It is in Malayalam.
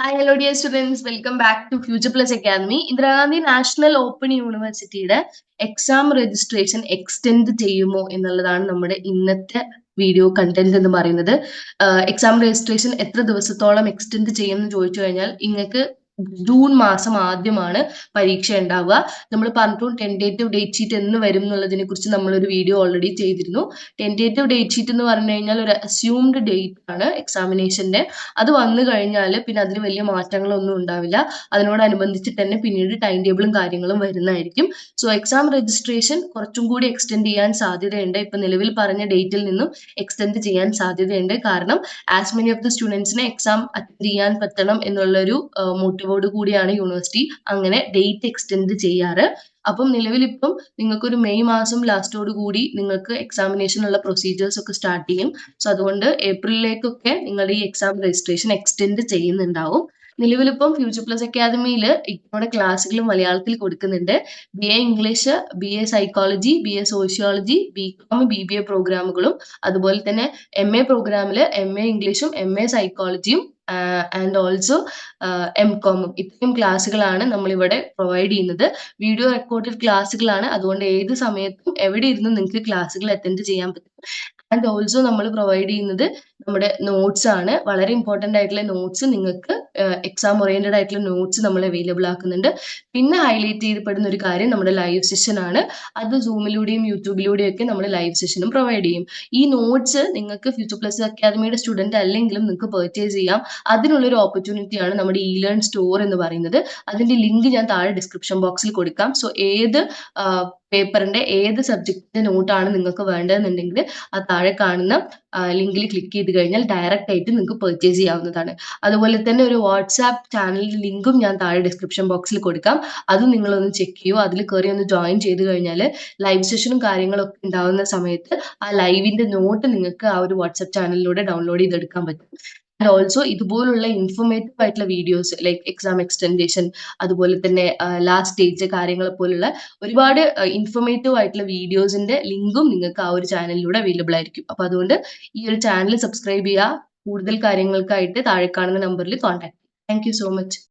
Hi hello dear students welcome back to future plus academy Indira Gandhi national open യൂണിവേഴ്സിറ്റിയുടെ എക്സാം രജിസ്ട്രേഷൻ എക്സ്റ്റെൻഡ് ചെയ്യുമോ എന്നുള്ളതാണ് നമ്മുടെ ഇന്നത്തെ വീഡിയോ കണ്ടന്റ് എന്ന് പറയുന്നത്. എക്സാം രജിസ്ട്രേഷൻ എത്ര ദിവസത്തോളം എക്സ്റ്റെൻഡ് ചെയ്യുമെന്ന് ചോദിച്ചു കഴിഞ്ഞാൽ നിങ്ങൾക്ക് ജൂൺ മാസം ആദ്യമാണ് പരീക്ഷ ഉണ്ടാവുക. നമ്മൾ പറഞ്ഞിട്ടും ടെന്റേറ്റീവ് ഡേറ്റ് ഷീറ്റ് എന്ന് വരും എന്നുള്ളതിനെ കുറിച്ച് നമ്മളൊരു വീഡിയോ ഓൾറെഡി ചെയ്തിരുന്നു. ടെന്റേറ്റീവ് ഡേറ്റ് ഷീറ്റ് എന്ന് പറഞ്ഞു കഴിഞ്ഞാൽ ഒരു അസ്യൂംഡ് ഡേറ്റ് ആണ് എക്സാമിനേഷന്റെ അത് വന്നു കഴിഞ്ഞാൽ പിന്നെ അതിന് വലിയ മാറ്റങ്ങളൊന്നും ഉണ്ടാവില്ല. അതിനോടനുബന്ധിച്ചിട്ട് തന്നെ പിന്നീട് ടൈം ടേബിളും കാര്യങ്ങളും വരുന്നതായിരിക്കും. സോ എക്സാം രജിസ്ട്രേഷൻ കുറച്ചും കൂടി എക്സ്റ്റെൻഡ് ചെയ്യാൻ സാധ്യതയുണ്ട്. ഇപ്പൊ നിലവിൽ പറഞ്ഞ ഡേറ്റിൽ നിന്നും എക്സ്റ്റെൻഡ് ചെയ്യാൻ സാധ്യതയുണ്ട്. കാരണം ആസ് മെനി ഓഫ് ദി സ്റ്റുഡൻസിനെ എക്സാം അറ്റൻഡ് ചെയ്യാൻ പറ്റണം എന്നുള്ളൊരു മോട്ടീവ് മോട്ടീവോട് കൂടിയാണ് യൂണിവേഴ്സിറ്റി അങ്ങനെ ഡേറ്റ് എക്സ്റ്റെൻഡ് ചെയ്യാറ്. അപ്പം നിലവിലിപ്പം നിങ്ങൾക്കൊരു മെയ് മാസം ലാസ്റ്റോട് കൂടി നിങ്ങൾക്ക് എക്സാമിനേഷനുള്ള പ്രൊസീജിയേഴ്സ് ഒക്കെ സ്റ്റാർട്ട് ചെയ്യും. സോ അതുകൊണ്ട് ഏപ്രിലിലേക്കൊക്കെ നിങ്ങളുടെ ഈ എക്സാം രജിസ്ട്രേഷൻ എക്സ്റ്റെൻഡ് ചെയ്യുന്നുണ്ടാവും. നിലവിലിപ്പം ഫ്യൂച്ചർ പ്ലസ് അക്കാദമിയിൽ ഇപ്പോടെ ക്ലാസ്സുകൾ മലയാളത്തിൽ കൊടുക്കുന്നുണ്ട്. B A English B A psychology B A sociology B com B B A പ്രോഗ്രാമുകളും അതുപോലെ തന്നെ എം എ പ്രോഗ്രാമിൽ എം എ ഇംഗ്ലീഷും എം എ സൈക്കോളജിയും ആൻഡ് ഓൾസോ എം കോമും ഇത്രയും ക്ലാസ്സുകളാണ് നമ്മളിവിടെ പ്രൊവൈഡ് ചെയ്യുന്നത്. വീഡിയോ റെക്കോർഡഡ് ക്ലാസ്സുകളാണ് അതുകൊണ്ട് ഏത് സമയത്തും എവിടെ ഇരുന്നും നിങ്ങൾക്ക് ക്ലാസ്സുകൾ അറ്റൻഡ് ചെയ്യാൻ പറ്റും. ആൻഡ് ഓൾസോ നമ്മൾ പ്രൊവൈഡ് ചെയ്യുന്നത് നമ്മുടെ നോട്ട്സ് ആണ്. വളരെ ഇമ്പോർട്ടന്റ് ആയിട്ടുള്ള നോട്ട്സ് നിങ്ങൾക്ക് എക്സാം ഓറിയന്റഡ് ആയിട്ടുള്ള നോട്ട്സ് നമ്മൾ അവൈലബിൾ ആക്കുന്നുണ്ട്. പിന്നെ ഹൈലൈറ്റ് ചെയ്യപ്പെടുന്ന ഒരു കാര്യം നമ്മുടെ ലൈവ് സെഷൻ ആണ്. അത് സൂമിലൂടെയും യൂട്യൂബിലൂടെയും ഒക്കെ നമ്മൾ ലൈവ് സെഷനും പ്രൊവൈഡ് ചെയ്യും. ഈ നോട്ട്സ് നിങ്ങൾക്ക് ഫ്യൂച്ചർ പ്ലസ് അക്കാദമിയുടെ സ്റ്റുഡന്റ് അല്ലെങ്കിലും നിങ്ങൾക്ക് പെർച്ചേസ് ചെയ്യാം. അതിനുള്ളൊരു ഓപ്പർച്യൂണിറ്റിയാണ് നമ്മുടെ ഇ ലേൺ സ്റ്റോർ എന്ന് പറയുന്നത്. അതിന്റെ ലിങ്ക് ഞാൻ താഴെ ഡിസ്ക്രിപ്ഷൻ ബോക്സിൽ കൊടുക്കാം. സോ ഏത് പേപ്പറിന്റെ ഏത് സബ്ജക്റ്റിന്റെ നോട്ടാണ് നിങ്ങൾക്ക് വേണ്ടതെന്നുണ്ടെങ്കിൽ ആ താഴെ കാണുന്ന ലിങ്കിൽ ക്ലിക്ക് ചെയ്ത് കഴിഞ്ഞാൽ ഡയറക്റ്റ് ആയിട്ട് നിങ്ങൾക്ക് പെർച്ചേസ് ചെയ്യാവുന്നതാണ്. അതുപോലെ തന്നെ ഒരു വാട്സാപ്പ് ചാനൽ ലിങ്കും ഞാൻ താഴെ ഡിസ്ക്രിപ്ഷൻ ബോക്സിൽ കൊടുക്കാം. അതും നിങ്ങളൊന്ന് ചെക്ക് ചെയ്യൂ. അതിൽ കയറി ഒന്ന് ജോയിൻ ചെയ്ത് കഴിഞ്ഞാൽ ലൈവ് സെഷനും കാര്യങ്ങളൊക്കെ ഉണ്ടാവുന്ന സമയത്ത് ആ ലൈവിന്റെ നോട്ട് നിങ്ങൾക്ക് ആ ഒരു വാട്സാപ്പ് ചാനലിലൂടെ ഡൗൺലോഡ് ചെയ്തെടുക്കാൻ പറ്റും. ആൻഡ് ഓൾസോ ഇതുപോലുള്ള ഇൻഫോർമേറ്റീവ് ആയിട്ടുള്ള വീഡിയോസ് ലൈക്ക് എക്സാം എക്സ്റ്റൻഡേഷൻ അതുപോലെ തന്നെ ലാസ്റ്റ് സ്റ്റേജ് കാര്യങ്ങൾ പോലുള്ള ഒരുപാട് ഇൻഫോർമേറ്റീവ് ആയിട്ടുള്ള വീഡിയോസിന്റെ ലിങ്കും നിങ്ങൾക്ക് ആ ഒരു ചാനലിലൂടെ അവൈലബിൾ ആയിരിക്കും. അപ്പൊ അതുകൊണ്ട് ഈ ഒരു ചാനൽ സബ്സ്ക്രൈബ് ചെയ്യുക. കൂടുതൽ കാര്യങ്ങൾക്കായിട്ട് താഴെ കാണുന്ന നമ്പറിൽ contact Thank you so much.